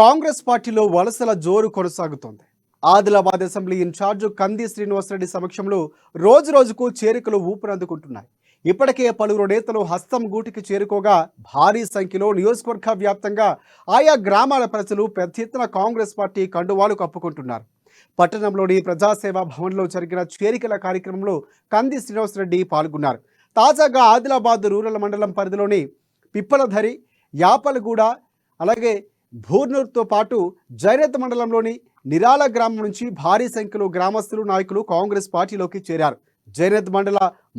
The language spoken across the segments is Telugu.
కాంగ్రెస్ పార్టీలో వలసల జోరు కొనసాగుతోంది. ఆదిలాబాద్ అసెంబ్లీ ఇన్ఛార్జ్ కంది శ్రీనివాసరెడ్డి సమక్షంలో రోజు రోజుకు చేరికలు ఊపిరందుకుంటున్నాయి. ఇప్పటికే పలువురు నేతలు హస్తం గూటికి చేరుకోగా భారీ సంఖ్యలో నియోజకవర్గ వ్యాప్తంగా ఆయా గ్రామాల ప్రజలు పెద్ద ఎత్తున కాంగ్రెస్ పార్టీ కండువాలు కప్పుకుంటున్నారు. పట్టణంలోని ప్రజాసేవా భవన్లో జరిగిన చేరికల కార్యక్రమంలో కంది శ్రీనివాసరెడ్డి పాల్గొన్నారు. తాజాగా ఆదిలాబాద్ రూరల్ మండలం పరిధిలోని పిప్పలధరి యాపలగూడ అలాగే భూర్నూర్తో పాటు జైనత్ మండలంలోని నిరాల గ్రామం నుంచి భారీ సంఖ్యలో గ్రామస్తులు నాయకులు కాంగ్రెస్ పార్టీలోకి చేరారు. జైనత్ మండల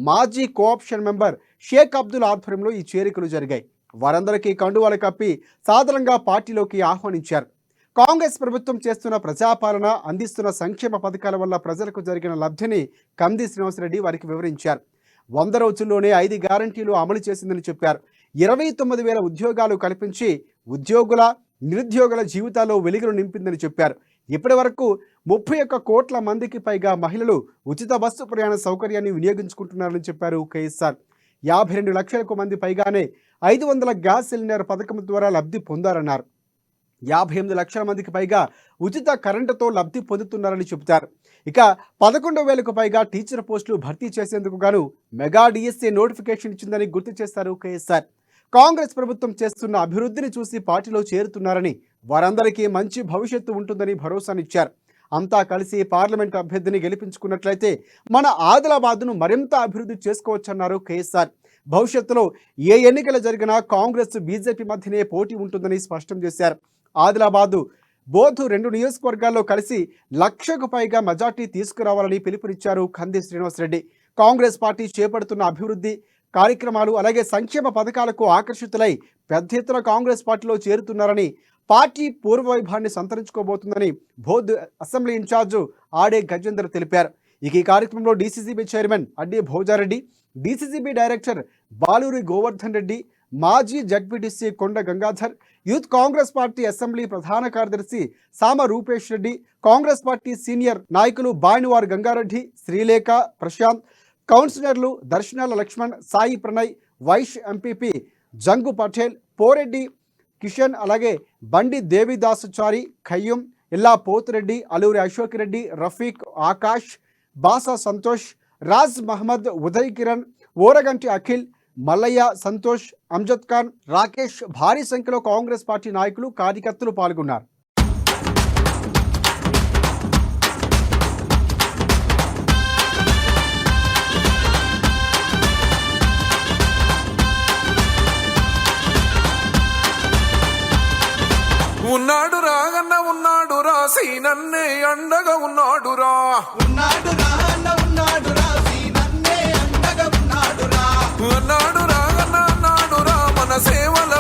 మాజీ కోఆప్షన్ మెంబర్ షేక్ అబ్దుల్ ఆధ్వర్యంలో ఈ చేరికలు జరిగాయి. వారందరికీ కండువాలు కప్పి సాధారణంగా పార్టీలోకి ఆహ్వానించారు. కాంగ్రెస్ ప్రభుత్వం చేస్తున్న ప్రజాపాలన అందిస్తున్న సంక్షేమ పథకాల వల్ల ప్రజలకు జరిగిన లబ్ధిని కంది శ్రీనివాసరెడ్డి వారికి వివరించారు. వంద రోజుల్లోనే ఐదు గ్యారంటీలు అమలు చేసిందని చెప్పారు. ఇరవై తొమ్మిది వేల ఉద్యోగాలు కల్పించి ఉద్యోగుల నిరుద్యోగుల జీవితాల్లో వెలుగులు నింపిందని చెప్పారు. ఇప్పటి వరకు ముప్పై ఒక్క కోట్ల మందికి పైగా మహిళలు ఉచిత బస్సు ప్రయాణ సౌకర్యాన్ని వినియోగించుకుంటున్నారని చెప్పారు కేఎస్ఆర్. యాభై రెండు లక్షలకు మంది పైగానే ఐదు వందల గ్యాస్ సిలిండర్ పథకం ద్వారా లబ్ధి పొందారన్నారు. యాభై ఎనిమిది లక్షల మందికి పైగా ఉచిత కరెంటుతో లబ్ధి పొందుతున్నారని చెబుతారు. ఇక పదకొండు వేలకు పైగా టీచర్ పోస్టులు భర్తీ చేసేందుకు గాను మెగా డిఎస్సీ నోటిఫికేషన్ ఇచ్చిందని గుర్తు చేశారు కేఎస్ఆర్. కాంగ్రెస్ ప్రభుత్వం చేస్తున్న అభివృద్ధిని చూసి పార్టీలో చేరుతున్నారని వారందరికీ మంచి భవిష్యత్తు ఉంటుందని భరోసానిచ్చారు. అంతా కలిసి పార్లమెంట్ అభ్యర్థిని గెలిపించుకున్నట్లయితే మన ఆదిలాబాద్ను మరింత అభివృద్ధి చేసుకోవచ్చన్నారు కేఎస్ఆర్. భవిష్యత్తులో ఏ ఎన్నికలు జరిగినా కాంగ్రెస్ బీజేపీ మధ్యనే పోటీ ఉంటుందని స్పష్టం చేశారు. ఆదిలాబాదు బోధు రెండు నియోజకవర్గాల్లో కలిసి లక్షకు పైగా మెజార్టీ తీసుకురావాలని పిలుపునిచ్చారు కంది శ్రీనివాసరెడ్డి. కాంగ్రెస్ పార్టీ చేపడుతున్న అభివృద్ధి కార్యక్రమాలు అలాగే సంక్షేమ పథకాలకు ఆకర్షితులై పెద్ద ఎత్తున కాంగ్రెస్ పార్టీలో చేరుతున్నారని పార్టీ పూర్వవైభాన్ని సంతరించుకోబోతుందని Boath assembly in charge Ade Gajender తెలిపారు. ఇక ఈ కార్యక్రమంలో DCCB chairman Addi Bhojareddy DCCB director Baluri Govardhan Reddy మాజీ ZPTC Konda Gangadhar youth Congress party assembly ప్రధాన కార్యదర్శి సామ రూపేష్ రెడ్డి కాంగ్రెస్ పార్టీ సీనియర్ నాయకులు బాయినవార్ గంగారెడ్డి శ్రీలేఖ ప్రశాంత్ కౌన్సిలర్లు దర్శనాల లక్ష్మణ్ సాయి ప్రణయ్ వైష్ ఎంపీపీ జంగు పటేల్ పోరెడ్డి కిషన్ అలాగే బండి దేవిదాసుచారి ఖయ్యం ఇల్లా పోతురెడ్డి అలూరి అశోక్ రెడ్డి రఫీక్ ఆకాష్ బాసా సంతోష్ రాజ్ మహమ్మద్ ఉదయ్ కిరణ్ ఓరగంటి అఖిల్ మల్లయ్య సంతోష్ అమ్జద్ ఖాన్ రాకేష్ భారీ సంఖ్యలో కాంగ్రెస్ పార్టీ నాయకులు కార్యకర్తలు పాల్గొన్నారు. ఉన్నాడు రాగన్న ఉన్నాడు రాసి నన్నే అండగా ఉన్నాడు రా. ఉన్నాడు రా అన్న ఉన్నాడు రా. నన్నే అండగా ఉన్నాడు రా. అన్నాడు రాగన్న అన్నాడు రా. మన సేవల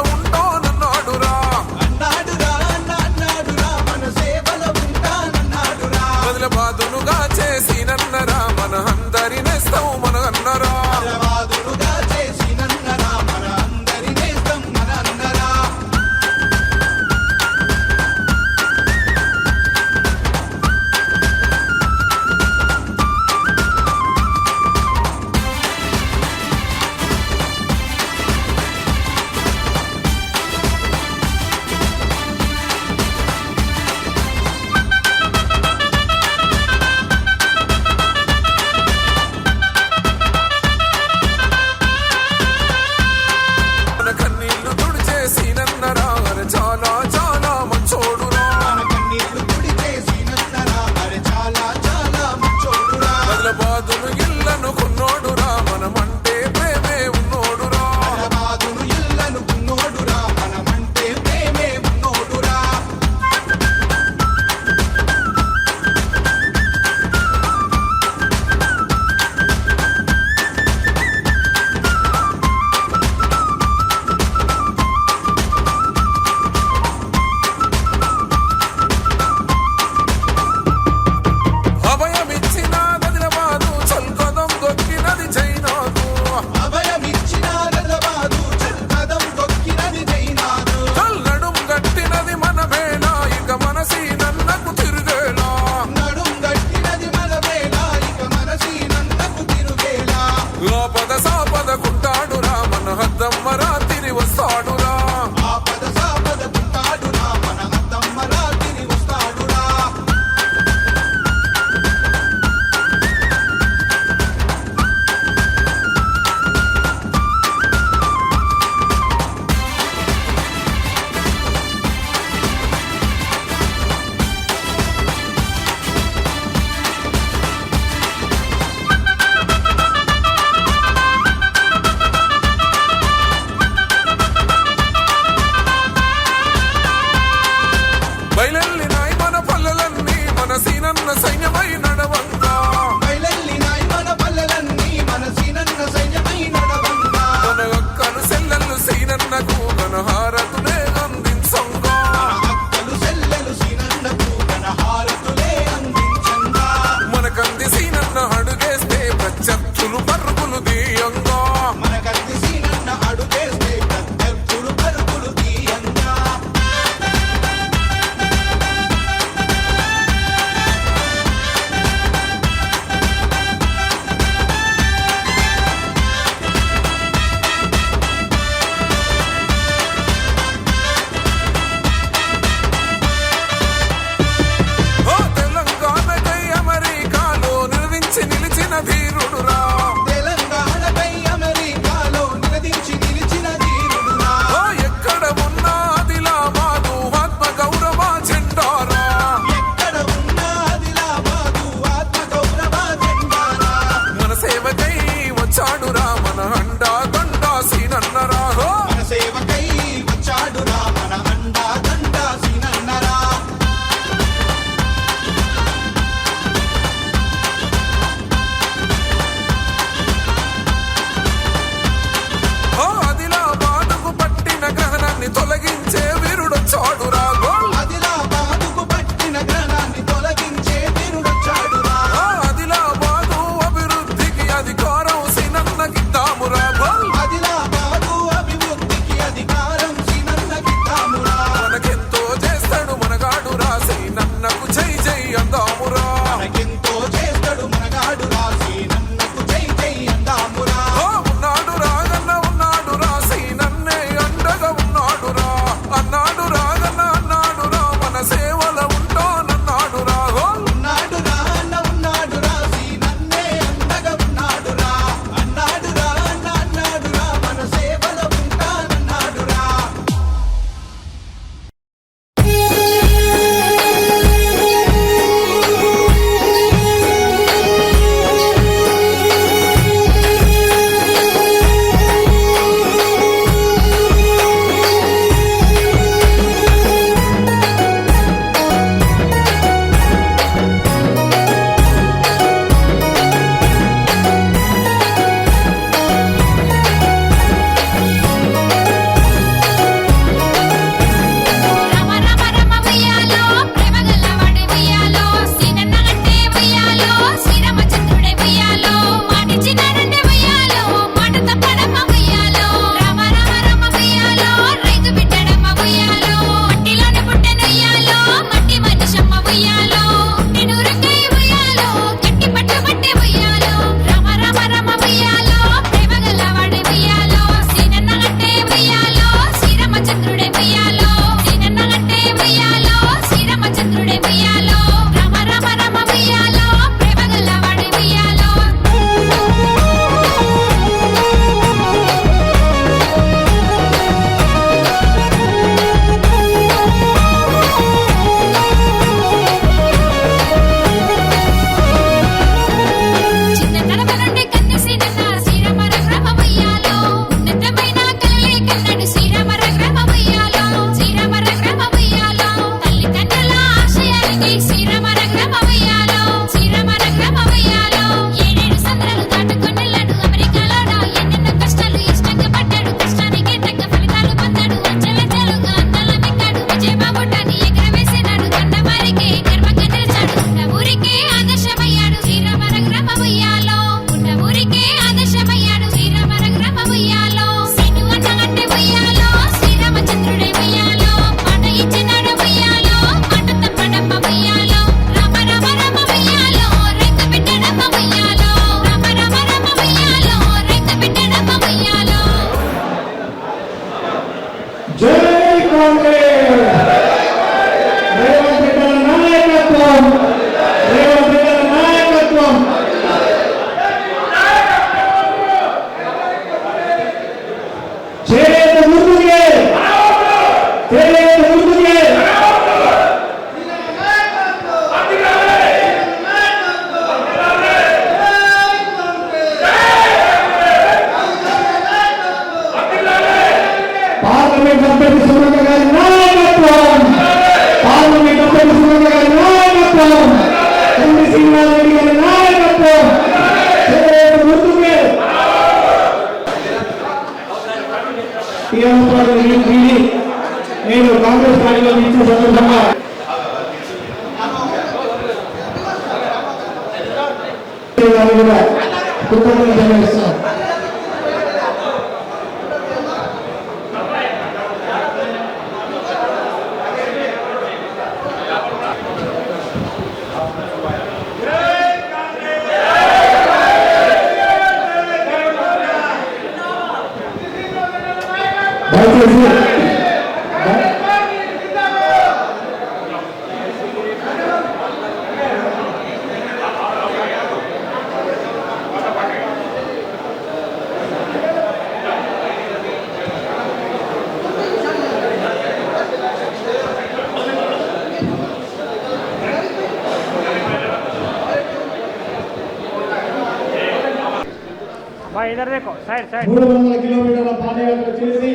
మూడు వందల కిలోమీటర్ల పాదయాత్ర చేసి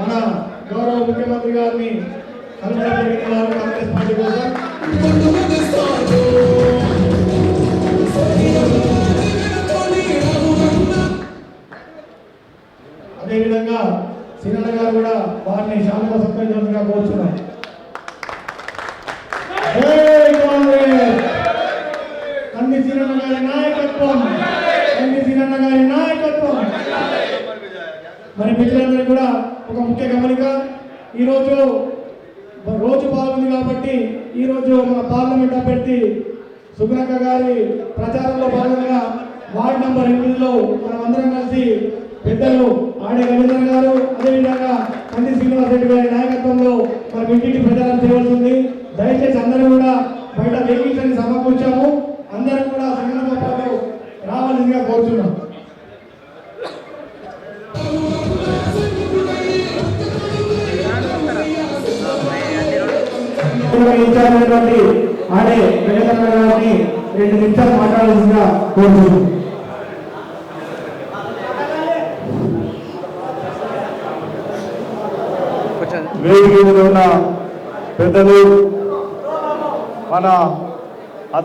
మన గౌరవ ముఖ్యమంత్రి గారిని కలవడం కాంగ్రెస్ పార్టీ కోసం. మన ఇంటింటి ప్రచారం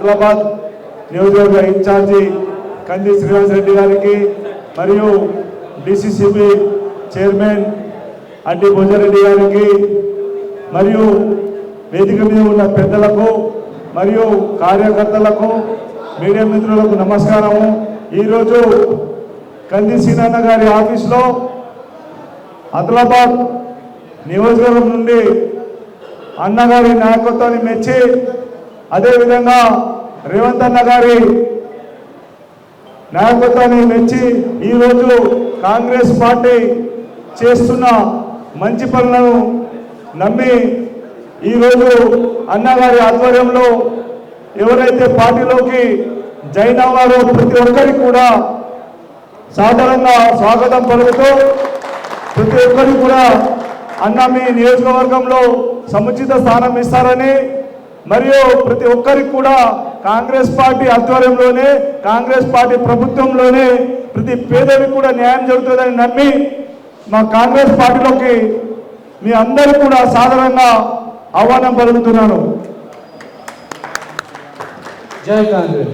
ఆదిలాబాద్ నియోజకవర్గ ఇన్ఛార్జి కంది శ్రీనివాస్ రెడ్డి గారికి మరియు డిసిసిబి చైర్మన్ అడ్డి భోజరెడ్డి గారికి మరియు వేదిక మీద ఉన్న పెద్దలకు మరియు కార్యకర్తలకు మీడియా మిత్రులకు నమస్కారము. ఈరోజు కంది సీనన్న గారి ఆఫీస్లో ఆదిలాబాద్ నియోజకవర్గం నుండి అన్నగారి నాయకత్వాన్ని మెచ్చి అదేవిధంగా రేవంత్ అన్న గారి నాయకత్వాన్ని మెచ్చి ఈరోజు కాంగ్రెస్ పార్టీ చేస్తున్న మంచి పనులను నమ్మి ఈరోజు అన్నగారి ఆధ్వర్యంలో ఎవరైతే పార్టీలోకి జాయిన్ అవ్వారో ప్రతి ఒక్కరికి కూడా సాధారణంగా స్వాగతం పలుకుతూ ప్రతి ఒక్కరికి కూడా అన్న మీ నియోజకవర్గంలో సముచిత స్థానం ఇస్తారని మరియు ప్రతి ఒక్కరికి కూడా కాంగ్రెస్ పార్టీ ఆధ్వర్యంలోనే కాంగ్రెస్ పార్టీ ప్రభుత్వంలోనే ప్రతి పేదరికి కూడా న్యాయం జరుగుతుందని నమ్మి మా కాంగ్రెస్ పార్టీలోకి మీ అందరికీ కూడా సాధారణంగా ఆహ్వానం పలుకుతున్నాను. జై కాంగ్రెస్.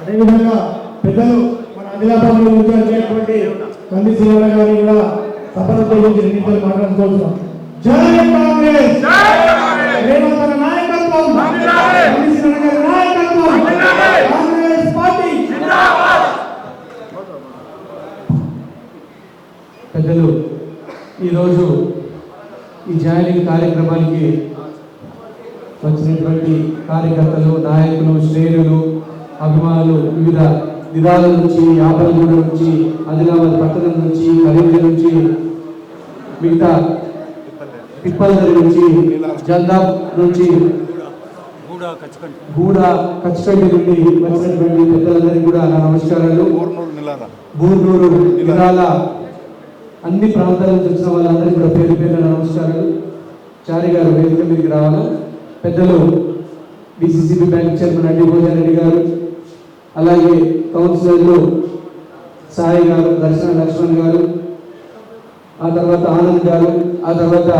అదేవిధంగా పెద్దలు మన కంది గారిని కూడా గురించి నిమిషాలు మాట్లాడుకోవచ్చు. జై కాంగ్రెస్! నాయకత్వం నాయకత్వం కాంగ్రెస్ పార్టీ. పెద్దలు ఈరోజు ఈ జాయినింగ్ కార్యక్రమానికి వచ్చినటువంటి కార్యకర్తలు నాయకులు శ్రేణులు అభిమానులు వివిధ విధాల నుంచి యాపలగూడ నుంచి ఆదిలాబాద్ పట్టణం నుంచి కరీంనగర్ నుంచి మిగతా పిప్పలదరి నుంచి జల్దాబ్ నుంచి గూడ కచ్చకండి. నుండి వచ్చినటువంటి పెద్దలందరికీ కూడా నా నమస్కారాలు. బూర్నూరు విధాల అన్ని ప్రాంతాల నుంచి వచ్చిన వాళ్ళందరికీ కూడా పేరు పేరు నమస్కారాలు. చారి గారు వేదిక మీదకి రావాలి? పెద్దలు DCCB bank chairman Addi Bhojareddy గారు అలాగే కౌన్సిలర్లు సాయి గారు దర్శన లక్ష్మణ్ గారు ఆ తర్వాత ఆనంద్ గారు ఆ తర్వాత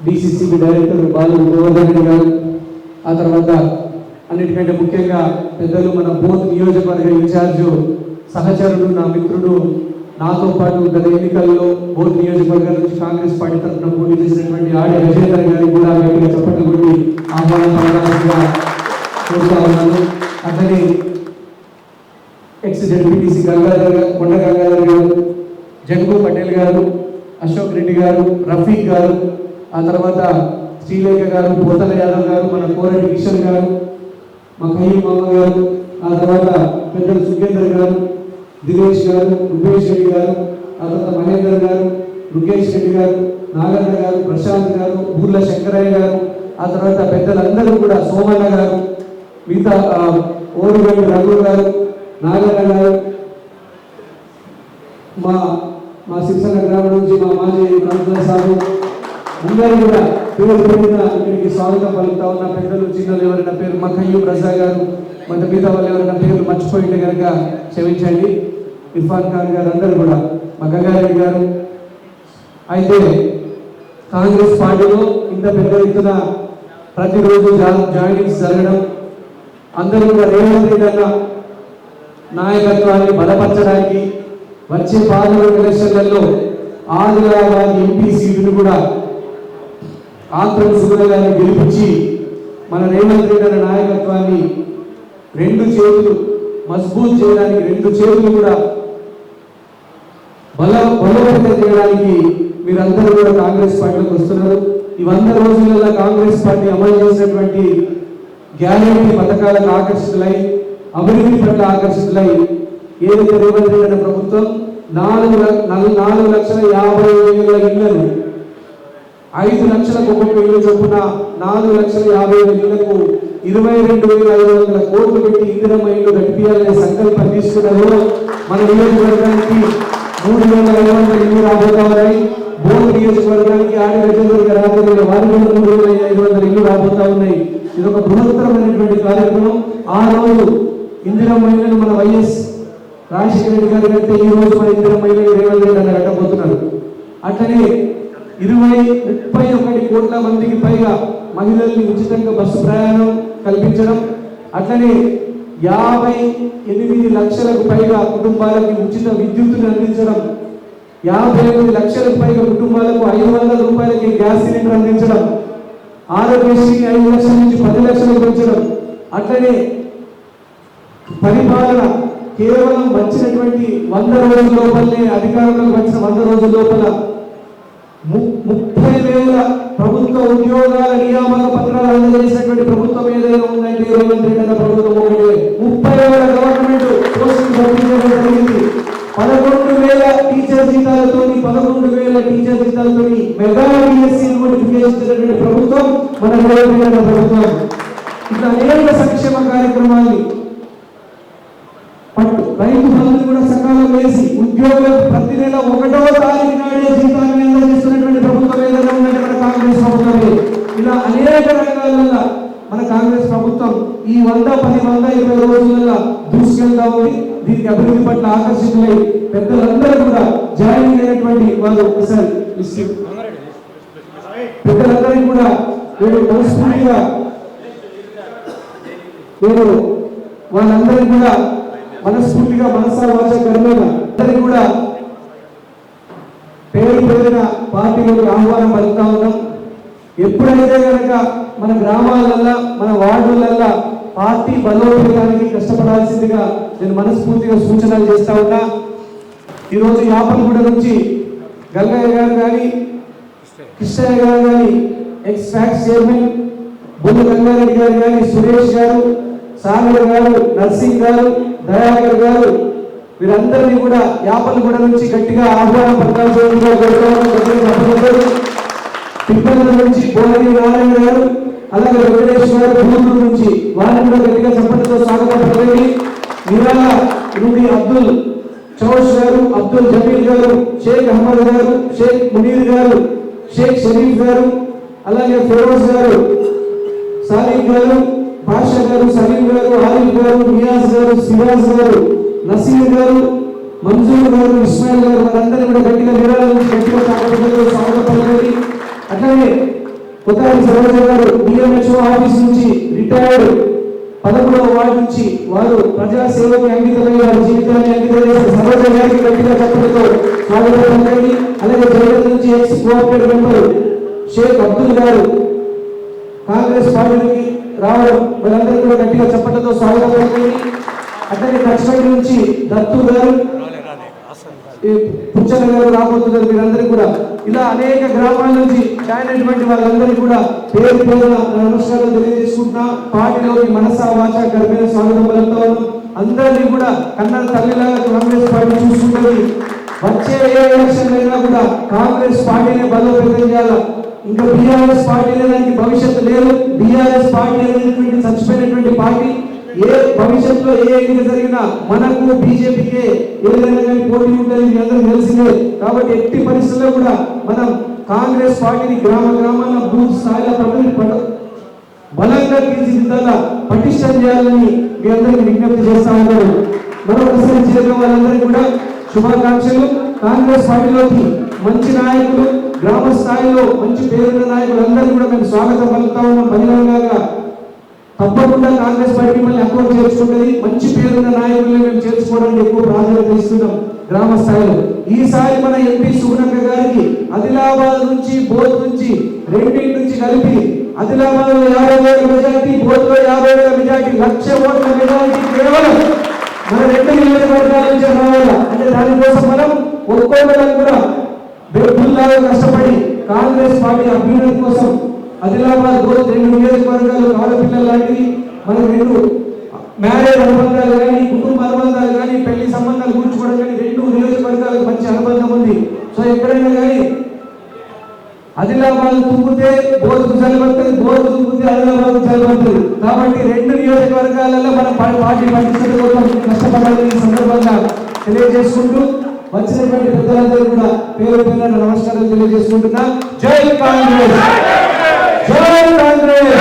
డిసిసిబి డైరెక్టర్ బాలు గోవర్ధన్ రెడ్డి గారు ఆ తర్వాత అన్నిటికంటే ముఖ్యంగా పెద్దలు మన బోత్ నియోజకవర్గ ఇన్ఛార్జు సహచరుడు నా మిత్రుడు నాతో పాటు గత ఎన్నికల్లో బోత్ నియోజకవర్గం నుంచి కాంగ్రెస్ పార్టీ తరఫున పోటీ చేసినటువంటి ఆడి విజేందర్ గారికి కూడా గట్టిగా చప్పట్లు కొట్టి ఆహ్వానం పలకాల్సిందిగా కోరుతా ఉన్నాను. అతని ఎక్స్ జడ్పీటీసీ గంగాధర్ గారు కొండ గంగాధర్ గారు జగ్గు పటేల్ గారు అశోక్ రెడ్డి గారు రఫీక్ గారు ఆ తర్వాత శ్రీలేఖ గారు పోతల యాదవ్ గారు మన కోరెడ్డి కిషన్ గారు మా కయ్యి మామ గారు ఆ తర్వాత పెద్దలు సుఖేందర్ గారు దినేష్ గారు రూపేష్ రెడ్డి గారు ఆ తర్వాత మహేందర్ గారు రుకేష్ రెడ్డి గారు నాగేంద్ర గారు ప్రశాంత్ గారు బూర్ల శంకరయ్య గారు ఆ తర్వాత పెద్దలందరూ కూడా సోమన్న గారు మిగతా ఆ, రఘు గారు నాగన్న గారు మా మా శిక్షణ గ్రామం నుంచి మా మాజీ ప్రాంతాల సాగు అందరూ కూడా పేరు పేరున ఇక్కడికి స్వాగతం పలుకుతా ఉన్న పెద్దలు చిన్నలు ఎవరైనా పేరు మఖయ్యూ ప్రజా గారు మన మిగతా వాళ్ళు ఎవరైనా పేర్లు మర్చిపోయింటే కనుక క్షమించండి. ఇర్ఫాన్ ఖాన్ గారు అందరూ కూడా మా గారు. అయితే కాంగ్రెస్ పార్టీలో ఇంత పెద్ద ఎత్తున ప్రతిరోజు జా- జాయినింగ్స్ జరగడం అందరూ కూడా రేవంత్ రెడ్డి అన్న నాయకత్వాన్ని బలపరచడానికి వచ్చే పార్లమెంట్ ఎలక్షన్లలో ఆదిలాబాద్ ఎంపీ సీటును కూడా ఆంధ్ర సుగరాన్ని గెలిపించి మన రేవంత్ రెడ్డి అనే నాయకత్వాన్ని రెండు చేతులు మజబూత్ చేయడానికి రెండు చేతులు కూడా బల బలోపేతం చేయడానికి మీరందరూ కూడా కాంగ్రెస్ పార్టీలోకి వస్తున్నారు. ఈ వంద రోజులలో కాంగ్రెస్ పార్టీ అమలు చేసినటువంటి గ్యారంటీ పథకాలకు ఆకర్షితులై అభివృద్ధి పట్ల ఆకర్షితులై ఏదైతే రేవంత్ రెడ్డి అనే ప్రభుత్వం నాలుగు నాలుగు లక్షల యాభై వేల ఇళ్ళను ఐదు లక్షల ముప్పై వేలు చొప్పున నాలుగు లక్షల యాభై వేల ఇళ్ళకు ఇరవై రెండు వేల ఐదు వందల కోట్లు పెట్టి ఇందిరమ్మ ఇల్లు నడిపించాలనే సంకల్పం తీసుకున్నారు మన నియోజకవర్గానికి. మూడు వేల ఐదు వందల ఇల్లు రాబోతామని బోర్డు నియోజకవర్గానికి ఆడి గజేంద్ర రాజేంద్ర వారి వేల మూడు వేల ఐదు వందల ఇల్లు రాబోతా ఉన్నాయి. ఇది ఒక బృహత్తరమైనటువంటి కార్యక్రమం. ఆ రోజు ఇందిరమ్మ ఇల్లును మన వైఎస్ రాజశేఖర రెడ్డి గారు కడితే ఈ రోజు మన ఇందిరమ్మ ఇల్లు రేవంత్ రెడ్డి అని కట్టబోతున్నారు. అట్లనే ఇరవై ముప్పై ఒకటి కోట్ల మందికి పైగా మహిళల్ని ఉచితంగా బస్సు ప్రయాణం కల్పించడం అట్లనే యాభై ఎనిమిది లక్షలకు పైగా కుటుంబాలకి ఉచిత విద్యుత్తుని అందించడం యాభై ఎనిమిది లక్షలకు పైగా కుటుంబాలకు ఐదు వందల రూపాయలకి గ్యాస్ సిలిండర్ అందించడం ఆరోగ్యశ్రీ ఐదు లక్షల నుంచి పది లక్షలకు పెంచడం అట్లనే పరిపాలన కేవలం వచ్చినటువంటి వంద రోజుల లోపలనే అధికారంలోకి వచ్చిన వంద రోజుల లోపల ముప్పై వేల ప్రభుత్వ ఉద్యోగాల నియామక పత్రాలు అందజేసినటువంటి ప్రభుత్వం ఏదైనా ఉందంటే రేవంత్ రెడ్డి ప్రభుత్వం ఒకటే ముప్పై వేల గవర్నమెంట్ పోస్టులు భర్తీ జరిగింది. పదకొండు వేల టీచర్ జీతాలతో పదకొండు వేల టీచర్ జీతాలతో మెగా డిఎస్సీ నోటిఫికేషన్ ప్రభుత్వం మన రేవంత్ రెడ్డి ప్రభుత్వం. ఇట్లా అనేక సంక్షేమ కార్యక్రమాన్ని రైతు బంధువులు కూడా సకాలం వేసి ఉద్యోగులకు ప్రతి నెల ఒకటో తారీఖు నాడే జీతాన్ని ఇలా అనేక రంగాలలో మన కాంగ్రెస్ ప్రభుత్వం ఈ వంద పది వంద ఇరవై రోజులలో దూసుకెళ్తా ఉంది. దీనికి అభివృద్ధి పట్ల ఆకర్షితులై పెద్దలందరూ కూడా జాయిన్ అయినటువంటి వారు ఒకసారి పెద్దలందరికీ కూడా నేను మనస్ఫూర్తిగా నేను వాళ్ళందరికీ కూడా మనస్ఫూర్తిగా మనసా వాచ కర్మేన అందరికీ కూడా పేరు పేరున పార్టీలోకి ఆహ్వానం పలుకుతా ఉన్నాం. ఎప్పుడైతే కనుక మన గ్రామాలల్లో మన వార్డులల్లో పార్టీ బలోపేతానికి కష్టపడాల్సిందిగా నేను మనస్ఫూర్తిగా సూచనలు చేస్తా ఉన్నా ఈరోజు యాపలగూడ నుంచి గంగయ్య గారు కానీ కృష్ణయ్య గారు కానీ ex PACS chairman Bollu Gangareddy గారు కానీ సురేష్ గారు సాగర్ గారు నర్సింగ్ గారు దయాకర్ గారు వీరందరినీ కూడా యాపలగూడ నుంచి గట్టిగా ఆహ్వానం పలకాల్సిందిగా కోరుతున్నాను. తిరుపతి నుంచి బోలని నారాయణ గారు అలాగే వెంకటేశ్వర గారు నుంచి వారిని కూడా గట్టిగా సంపదతో స్వాగతం ఇవాళ నుండి అబ్దుల్ చౌష్ గారు అబ్దుల్ జమీల్ గారు షేక్ అహ్మద్ గారు షేక్ మునీర్ గారు షేక్ షరీఫ్ గారు అలాగే ఫిరోజ్ గారు సాలిక్ గారు బాషా గారు సలీం గారు ఆరిఫ్ గారు నియాజ్ గారు సిరాజ్ గారు నసీర్ గారు మంజూర్ గారు ఇస్మాయిల్ గారు వారందరినీ కూడా గట్టిగా నిరాల నుంచి గట్టిగా స్వాగతం స్వాగతం పలకండి అట్లాగే కొత్తగా సరోజ గారు డిఎంహెచ్ఓ ఆఫీస్ నుంచి రిటైర్డ్ పదమూడవ వార్డు నుంచి వారు ప్రజా సేవకి అంకితమై వారి జీవితాన్ని అంకితం చేసిన సరోజ గారికి గట్టిగా చెప్పడంతో స్వాగతం పలకండి అలాగే జగన్ నుంచి ex cooperative member Shaik Abdul garu Congress పార్టీకి రావడం వీళ్ళందరికీ కూడా గట్టిగా చెప్పడంతో స్వాగతం పలకండి అట్లనే కచ్చపల్లి నుంచి దత్తు గారు ఈ రాబోతున్నారు మీరందరూ కూడా. ఇలా అనేక గ్రామాల నుంచి జాయిన్ అయినటువంటి వాళ్ళందరికీ కూడా పేరు పేరున నమస్కారం తెలియజేసుకుంటున్నా. పార్టీలోకి మనసా వాచ గర్భిణ స్వాగతం పలుకుతాను అందరినీ కూడా కన్న తల్లిలాగా కాంగ్రెస్ పార్టీ చూసుకుంటుంది. వచ్చే ఏ ఎలక్షన్ అయినా కూడా కాంగ్రెస్ పార్టీని బలోపేతం చేయాలి? ఇంకా బీఆర్ఎస్ పార్టీ దానికి భవిష్యత్తు లేదు. బీఆర్ఎస్ పార్టీ అనేటువంటి భవిష్యత్తులో ఏ ఎన్నిక జరిగినా మనకు బీజేపీకే ఏ విధంగా కానీ పోటీ ఉంటుంది మీ అందరూ తెలిసిందే. కాబట్టి ఎట్టి పరిస్థితుల్లో కూడా మనం కాంగ్రెస్ పార్టీని గ్రామ గ్రామాల బూత్ స్థాయిలో ప్రజలు బలంగా తీర్చిదిద్దాల పటిష్టం చేయాలని మీ అందరికీ విజ్ఞప్తి చేస్తా ఉన్నారు మరొకసారి చేరిన వాళ్ళందరికీ కూడా శుభాకాంక్షలు. కాంగ్రెస్ పార్టీలోకి మంచి నాయకులు గ్రామ స్థాయిలో మంచి పేరున్న నాయకులు అందరికీ కూడా మేము స్వాగతం పలుకుతా ఉన్నాం. బహిరంగంగా తప్పకుండా కాంగ్రెస్ పార్టీ మిమ్మల్ని అకౌంట్ చేర్చుకుంటుంది మంచి పేరున్న నాయకుల్ని మేము చేర్చుకోవడానికి ఎక్కువ ప్రాధాన్యత ఇస్తున్నాం గ్రామ స్థాయిలో. ఈసారి మన ఎంపీ సుగుణక్క గారికి ఆదిలాబాద్ నుంచి బోధ్ నుంచి రెండింటి నుంచి కలిపి ఆదిలాబాద్లో యాభై వేల మెజార్టీ బోధ్లో యాభై వేల మెజార్టీ లక్ష ఓట్ల మెజార్టీ కేవలం మన రెండు నియోజకవర్గాల నుంచి రావాల? అంటే దానికోసం మనం ఒక్కొక్కరం కూడా బిల్లాగా కష్టపడి కాంగ్రెస్ పార్టీ అభ్యున్నతి కోసం ఆదిలాబాద్ రోజు రెండు నియోజకవర్గాలు ఆడపిల్లలు లాంటివి. మనం రెండు మ్యారేజ్ అనుబంధాలు కానీ కుటుంబ అనుబంధాలు కానీ పెళ్ళి సంబంధాలు కూర్చుకోవడం కానీ రెండు నియోజకవర్గాలకు మంచి అనుబంధం ఉంది. సో ఎక్కడైనా కానీ ఆదిలాబాద్ తుమ్మితే బోధకు చల్లబడుతుంది బోర్డు తుమ్మితే ఆదిలాబాద్ చల్లబడుతుంది కాబట్టి రెండు నియోజకవర్గాలలో మన పార్టీ పటిష్టత కోసం కష్టపడాలని సందర్భంగా తెలియజేసుకుంటూ వచ్చినటువంటి పెద్దలందరూ కూడా పేరు పేరు నమస్కారం తెలియజేసుకుంటున్నా. జై కాంగ్రెస్! జై కాంగ్రెస్